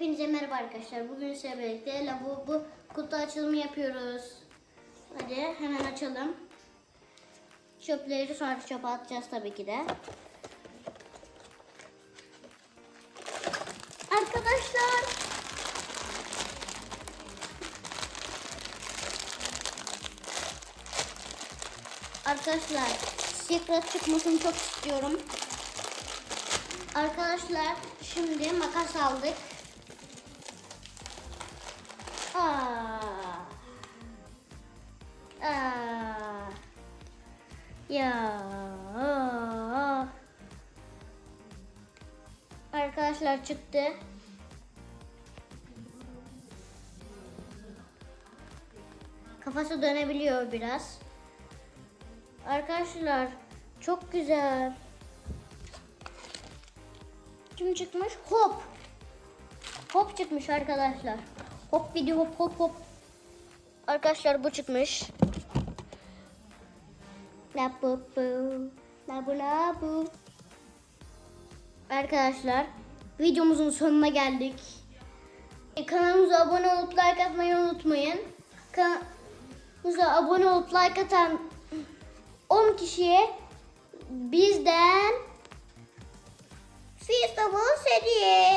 Hepinize merhaba arkadaşlar. Bugün size birlikte lavabo kutu açılımı yapıyoruz. Hadi hemen açalım. Çöpleri sonra çöpe atacağız tabii ki de. Arkadaşlar. Arkadaşlar secret çıkmasını çok istiyorum. Arkadaşlar şimdi makas aldık. Aa. Ya. Arkadaşlar çıktı. Kafası dönebiliyor biraz. Arkadaşlar çok güzel. Kim çıkmış? Hop. Hop çıkmış arkadaşlar. Hop video hop hop hop. Arkadaşlar bu çıkmış. La bu bu. La bu la bu. Arkadaşlar videomuzun sonuna geldik. Kanalımıza abone olup like atmayı unutmayın. Kanalımıza abone olup like atan 10 kişiye bizden Fistavul hediye.